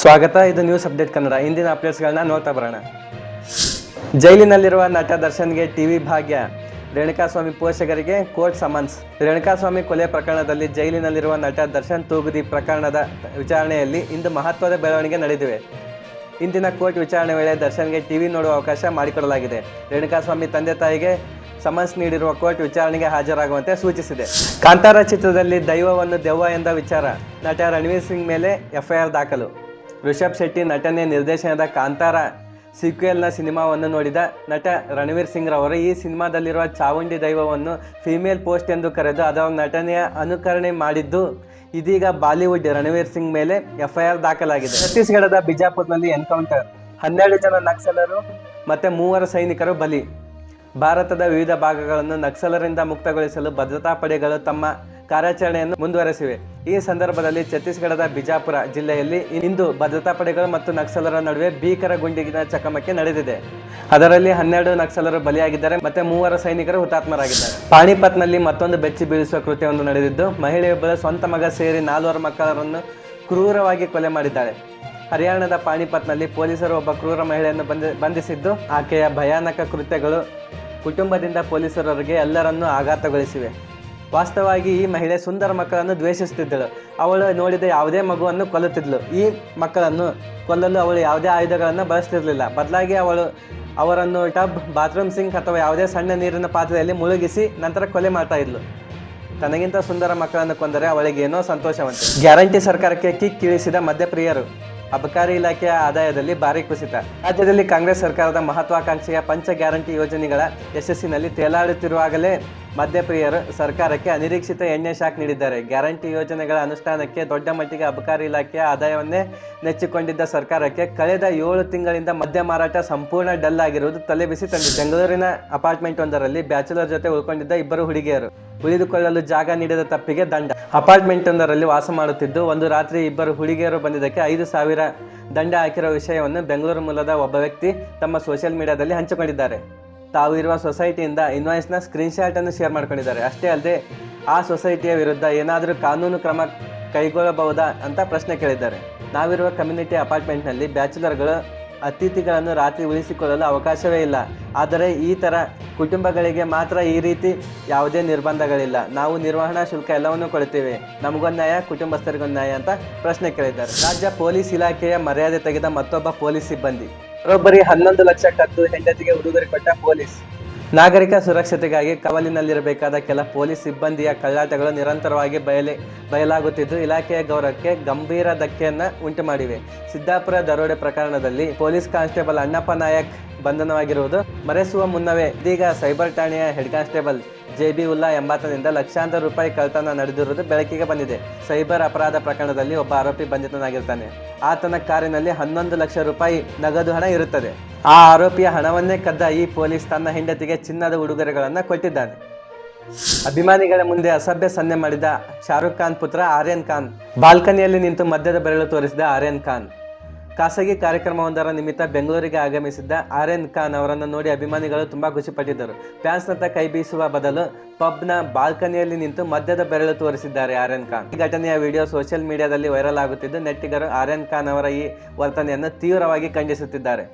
ಸ್ವಾಗತ, ಇದು news update Kannada ಇಂದಿನ ಅಪ್ಡೇಟ್ಸ್ಗಳನ್ನ ನೋಡ್ತಾ ಬರೋಣ. ಜೈಲಿನಲ್ಲಿರುವ ನಟ ದರ್ಶನ್ಗೆ ಟಿವಿ ಭಾಗ್ಯ. ರೇಣುಕಾಸ್ವಾಮಿ ಪೋಷಕರಿಗೆ ಕೋರ್ಟ್ ಸಮನ್ಸ್. ರೇಣುಕಾಸ್ವಾಮಿ ಕೊಲೆ ಪ್ರಕರಣದಲ್ಲಿ ಜೈಲಿನಲ್ಲಿರುವ ನಟ ದರ್ಶನ್ ತೂಗುದಿ ಪ್ರಕರಣದ ವಿಚಾರಣೆಯಲ್ಲಿ ಇಂದು ಮಹತ್ವದ ಬೆಳವಣಿಗೆ ನಡೆದಿವೆ. ಇಂದಿನ ಕೋರ್ಟ್ ವಿಚಾರಣೆ ವೇಳೆ ದರ್ಶನ್ಗೆ ಟಿವಿ ನೋಡುವ ಅವಕಾಶ ಮಾಡಿಕೊಡಲಾಗಿದೆ. ರೇಣುಕಾಸ್ವಾಮಿ ತಂದೆ ತಾಯಿಗೆ ಸಮನ್ಸ್ ನೀಡಿರುವ ಕೋರ್ಟ್ ವಿಚಾರಣೆಗೆ ಹಾಜರಾಗುವಂತೆ ಸೂಚಿಸಿದೆ. ಕಾಂತಾರ ಚಿತ್ರದಲ್ಲಿ ದೈವವನ್ನು ದೆವ್ವ ಎಂದ ವಿಚಾರ. ನಟ ರಣವೀರ್ ಸಿಂಗ್ ಮೇಲೆ ಎಫ್ಐಆರ್ ದಾಖಲು. ರಿಷಬ್ ಶೆಟ್ಟಿ ನಟನೆ ನಿರ್ದೇಶನದ ಕಾಂತಾರ ಸಿಕ್ವೆಲ್ನ ಸಿನಿಮಾವನ್ನು ನೋಡಿದ ನಟ ರಣವೀರ್ ಸಿಂಗ್ ರವರು, ಈ ಸಿನಿಮಾದಲ್ಲಿರುವ ಚಾವುಂಡಿ ದೈವವನ್ನು ಫಿಮೇಲ್ ಪೋಸ್ಟ್ ಎಂದು ಕರೆದು ಅದರ ನಟನೆಯ ಅನುಕರಣೆ ಮಾಡಿದ್ದು ಇದೀಗ ಬಾಲಿವುಡ್ ರಣವೀರ್ ಸಿಂಗ್ ಮೇಲೆ ಎಫ್ಐಆರ್ ದಾಖಲಾಗಿದೆ. ಛತ್ತೀಸ್ಗಢದ ಬಿಜಾಪುರ್ನಲ್ಲಿ ಎನ್ಕೌಂಟರ್ ಹನ್ನೆರಡು ಜನ ನಕ್ಸಲರು ಮತ್ತು ಮೂವರು ಸೈನಿಕರು ಬಲಿ. ಭಾರತದ ವಿವಿಧ ಭಾಗಗಳನ್ನು ನಕ್ಸಲರಿಂದ ಮುಕ್ತಗೊಳಿಸಲು ಭದ್ರತಾ ಪಡೆಗಳು ತಮ್ಮ ಕಾರ್ಯಾಚರಣೆಯನ್ನು ಮುಂದುವರೆಸಿವೆ. ಈ ಸಂದರ್ಭದಲ್ಲಿ ಛತ್ತೀಸ್ಗಢದ ಬಿಜಾಪುರ ಜಿಲ್ಲೆಯಲ್ಲಿ ಇಂದು ಭದ್ರತಾ ಪಡೆಗಳು ಮತ್ತು ನಕ್ಸಲರ ನಡುವೆ ಭೀಕರ ಗುಂಡಿಗಿನ ಚಕಮಕಿ ನಡೆದಿದೆ. ಅದರಲ್ಲಿ ಹನ್ನೆರಡು ನಕ್ಸಲರು ಬಲಿಯಾಗಿದ್ದಾರೆ ಮತ್ತೆ ಮೂವರು ಸೈನಿಕರು ಹುತಾತ್ಮರಾಗಿದ್ದಾರೆ. ಪಾಣಿಪತ್ನಲ್ಲಿ ಮತ್ತೊಂದು ಬೆಚ್ಚಿ ಬೀಳಿಸುವ ಕೃತ್ಯವೊಂದು ನಡೆದಿದ್ದು, ಮಹಿಳೆಯೊಬ್ಬರ ಸ್ವಂತ ಮಗ ಸೇರಿ ನಾಲ್ವರು ಮಕ್ಕಳರನ್ನು ಕ್ರೂರವಾಗಿ ಕೊಲೆ ಮಾಡಿದ್ದಾರೆ ಹರಿಯಾಣದ ಪಾಣಿಪತ್ನಲ್ಲಿ ಪೊಲೀಸರು ಒಬ್ಬ ಕ್ರೂರ ಮಹಿಳೆಯನ್ನು ಬಂಧಿ, ಬಂಧಿಸಿದ್ದು, ಆಕೆಯ ಭಯಾನಕ ಕೃತ್ಯಗಳು ಕುಟುಂಬದಿಂದ ಪೊಲೀಸರವರಿಗೆ ಎಲ್ಲರನ್ನೂ ಆಘಾತಗೊಳಿಸಿವೆ. ವಾಸ್ತವವಾಗಿ ಈ ಮಹಿಳೆ ಸುಂದರ ಮಕ್ಕಳನ್ನು ದ್ವೇಷಿಸುತ್ತಿದ್ದಳು. ಅವಳು ನೋಡಿದ ಯಾವುದೇ ಮಗುವನ್ನು ಕೊಲ್ಲುತ್ತಿದ್ದಳು ಈ ಮಕ್ಕಳನ್ನು ಕೊಲ್ಲಲು ಅವಳು ಯಾವುದೇ ಆಯುಧಗಳನ್ನು ಬಳಸ್ತಿರಲಿಲ್ಲ. ಬದಲಾಗಿ ಅವಳು ಅವರನ್ನು ಟಬ್, ಬಾತ್ರೂಮ್ ಸಿಂಕ್ ಅಥವಾ ಯಾವುದೇ ಸಣ್ಣ ನೀರಿನ ಪಾತ್ರೆಯಲ್ಲಿ ಮುಳುಗಿಸಿ ನಂತರ ಕೊಲೆ ಮಾಡ್ತಾ ಇದ್ಲು. ತನಗಿಂತ ಸುಂದರ ಮಕ್ಕಳನ್ನು ಕೊಂದರೆ ಅವಳಿಗೆ ಏನೋ ಸಂತೋಷವಂತೆ ಗ್ಯಾರಂಟಿ ಸರ್ಕಾರಕ್ಕೆ ಕಿಕ್ ಇಳಿಸಿದ ಮಧ್ಯಪ್ರಿಯರು ಅಬಕಾರಿ ಇಲಾಖೆಯ ಆದಾಯದಲ್ಲಿ ಭಾರಿ ಕುಸಿತ. ರಾಜ್ಯದಲ್ಲಿ ಕಾಂಗ್ರೆಸ್ ಸರ್ಕಾರದ ಮಹತ್ವಾಕಾಂಕ್ಷೆಯ ಪಂಚ ಗ್ಯಾರಂಟಿ ಯೋಜನೆಗಳ ಯಶಸ್ಸಿನಲ್ಲಿ ತೇಲಾಡುತ್ತಿರುವಾಗಲೇ ಮದ್ಯಪ್ರಿಯರು ಸರ್ಕಾರಕ್ಕೆ ಅನಿರೀಕ್ಷಿತ ಎಣ್ಣೆ ಶಾಕ್ ನೀಡಿದ್ದಾರೆ. ಗ್ಯಾರಂಟಿ ಯೋಜನೆಗಳ ಅನುಷ್ಠಾನಕ್ಕೆ ದೊಡ್ಡ ಮಟ್ಟಿಗೆ ಅಬಕಾರಿ ಇಲಾಖೆಯ ಆದಾಯವನ್ನೇ ನೆಚ್ಚಿಕೊಂಡಿದ್ದ ಸರ್ಕಾರಕ್ಕೆ ಕಳೆದ ಏಳು ತಿಂಗಳಿಂದ ಮದ್ಯ ಮಾರಾಟ ಸಂಪೂರ್ಣ ಡಲ್ ಆಗಿರುವುದು ತಲೆಬಿಸಿ ತಂದಿದೆ. ಬೆಂಗಳೂರಿನ ಅಪಾರ್ಟ್ಮೆಂಟ್ ಒಂದರಲ್ಲಿ ಬ್ಯಾಚುಲರ್ ಜೊತೆ ಉಳ್ಕೊಂಡಿದ್ದ ಇಬ್ಬರು ಹುಡುಗಿಯರು ಉಳಿದುಕೊಳ್ಳಲು ಜಾಗ ನೀಡಿದ ತಪ್ಪಿಗೆ ದಂಡ. ಅಪಾರ್ಟ್ಮೆಂಟ್ ಒಂದರಲ್ಲಿ ವಾಸ ಮಾಡುತ್ತಿದ್ದು, ಒಂದು ರಾತ್ರಿ ಇಬ್ಬರು ಹುಡುಗಿಯರು ಬಂದಿದ್ದಕ್ಕೆ ಐದು ಸಾವಿರ ದಂಡ ಹಾಕಿರುವ ವಿಷಯವನ್ನು ಬೆಂಗಳೂರು ಮೂಲದ ಒಬ್ಬ ವ್ಯಕ್ತಿ ತಮ್ಮ ಸೋಷಿಯಲ್ ಮೀಡಿಯಾದಲ್ಲಿ ಹಂಚಿಕೊಂಡಿದ್ದಾರೆ. ತಾವು ಇರುವ ಸೊಸೈಟಿಯಿಂದ ಇನ್ವಾಯ್ಸ್ನ ಸ್ಕ್ರೀನ್ಶಾಟನ್ನು ಶೇರ್ ಮಾಡ್ಕೊಂಡಿದ್ದಾರೆ. ಅಷ್ಟೇ ಅಲ್ಲದೆ, ಆ ಸೊಸೈಟಿಯ ವಿರುದ್ಧ ಏನಾದರೂ ಕಾನೂನು ಕ್ರಮ ಕೈಗೊಳ್ಳಬಹುದಾ ಅಂತ ಪ್ರಶ್ನೆ ಕೇಳಿದ್ದಾರೆ. ನಾವಿರುವ ಕಮ್ಯುನಿಟಿ ಅಪಾರ್ಟ್ಮೆಂಟ್ನಲ್ಲಿ ಬ್ಯಾಚುಲರ್ಗಳು ಅತಿಥಿಗಳನ್ನು ರಾತ್ರಿ ಉಳಿಸಿಕೊಳ್ಳಲು ಅವಕಾಶವೇ ಇಲ್ಲ. ಆದರೆ ಈ ಥರ ಕುಟುಂಬಗಳಿಗೆ ಮಾತ್ರ ಈ ರೀತಿ ಯಾವುದೇ ನಿರ್ಬಂಧಗಳಿಲ್ಲ. ನಾವು ನಿರ್ವಹಣಾ ಶುಲ್ಕ ಎಲ್ಲವನ್ನೂ ಕೊಡ್ತೀವಿ ನಮಗೊಂದು ನ್ಯಾಯ, ಕುಟುಂಬಸ್ಥರಿಗೊಂದು ನ್ಯಾಯ ಅಂತ ಪ್ರಶ್ನೆ ಕೇಳಿದ್ದಾರೆ. ರಾಜ್ಯ ಪೊಲೀಸ್ ಇಲಾಖೆಯ ಮರ್ಯಾದೆ ತೆಗೆದ ಮತ್ತೊಬ್ಬ ಪೊಲೀಸ್ ಸಿಬ್ಬಂದಿ. ಬರೋಬ್ಬರಿ ಹನ್ನೊಂದು ಲಕ್ಷ ಕತ್ತು ಹೆಂಡತಿಗೆ ಉಡುಗೊರೆ ಕೊಟ್ಟ ಪೊಲೀಸ್. ನಾಗರಿಕ ಸುರಕ್ಷತೆಗಾಗಿ ಕವಲಿನಲ್ಲಿರಬೇಕಾದ ಕೆಲ ಪೊಲೀಸ್ ಸಿಬ್ಬಂದಿಯ ಕಳ್ಳಾಟಗಳು ನಿರಂತರವಾಗಿ ಬಯಲಿ, ಬಯಲಾಗುತ್ತಿದ್ದು, ಇಲಾಖೆಯ ಗೌರವಕ್ಕೆ ಗಂಭೀರ ಧಕ್ಕೆಯನ್ನು ಉಂಟು ಮಾಡಿವೆ ಸಿದ್ದಾಪುರ ದರೋಡೆ ಪ್ರಕರಣದಲ್ಲಿ ಪೊಲೀಸ್ ಕಾನ್ಸ್ಟೇಬಲ್ ಅಣ್ಣಪ್ಪ ನಾಯಕ್ ಬಂಧನವಾಗಿರುವುದು ಮರೆಸುವ ಮುನ್ನವೇ ಇದೀಗ ಸೈಬರ್ ಠಾಣೆಯ head constable J B Ulla ಎಂಬಾತನಿಂದ ಲಕ್ಷಾಂತರ ರೂಪಾಯಿ ಕಳ್ತನ ನಡೆದಿರುವುದು ಬೆಳಕಿಗೆ ಬಂದಿದೆ. ಸೈಬರ್ ಅಪರಾಧ ಪ್ರಕರಣದಲ್ಲಿ ಒಬ್ಬ ಆರೋಪಿ ಬಂಧಿತನಾಗಿರ್ತಾನೆ. ಆತನ ಕಾರಿನಲ್ಲಿ ಹನ್ನೊಂದು ಲಕ್ಷ ರೂಪಾಯಿ ನಗದು ಹಣ ಇರುತ್ತದೆ. ಆ ಆರೋಪಿಯ ಹಣವನ್ನೇ ಕದ್ದ ಈ ಪೊಲೀಸ್ ತನ್ನ ಹೆಂಡತಿಗೆ ಚಿನ್ನದ ಉಡುಗೊರೆಗಳನ್ನು ಕೊಟ್ಟಿದ್ದಾನೆ. ಅಭಿಮಾನಿಗಳ ಮುಂದೆ ಅಸಭ್ಯ ಸನ್ನೆ ಮಾಡಿದ ಶಾರುಖ್ ಖಾನ್ ಪುತ್ರ ಆರ್ಯನ್ ಖಾನ್. ಬಾಲ್ಕನಿಯಲ್ಲಿ ನಿಂತು ಮದ್ಯದ ಬೆರಳು ತೋರಿಸಿದ ಆರ್ಯನ್ ಖಾನ್. ಖಾಸಗಿ ಕಾರ್ಯಕ್ರಮವೊಂದರ ನಿಮಿತ್ತ ಬೆಂಗಳೂರಿಗೆ ಆಗಮಿಸಿದ್ದ ಆರ್ಯನ್ ಖಾನ್ ಅವರನ್ನು ನೋಡಿ ಅಭಿಮಾನಿಗಳು ತುಂಬಾ ಖುಷಿಪಟ್ಟಿದ್ದರು. ಫ್ಯಾನ್ಸ್ನತ್ತ ಕೈ ಬೀಸುವ ಬದಲು ಪಬ್ನ ಬಾಲ್ಕನಿಯಲ್ಲಿ ನಿಂತು ಮದ್ಯದ ಬೆರಳು ತೋರಿಸಿದ್ದಾರೆ ಆರ್ಯನ್ ಖಾನ್. ಈ ಘಟನೆಯ ವಿಡಿಯೋ ಸೋಷಿಯಲ್ ಮೀಡಿಯಾದಲ್ಲಿ ವೈರಲ್ ಆಗುತ್ತಿದ್ದು, ನೆಟ್ಟಿಗರು ಆರ್ಯನ್ ಖಾನ್ ಅವರ ಈ ವರ್ತನೆಯನ್ನು ತೀವ್ರವಾಗಿ ಖಂಡಿಸುತ್ತಿದ್ದಾರೆ.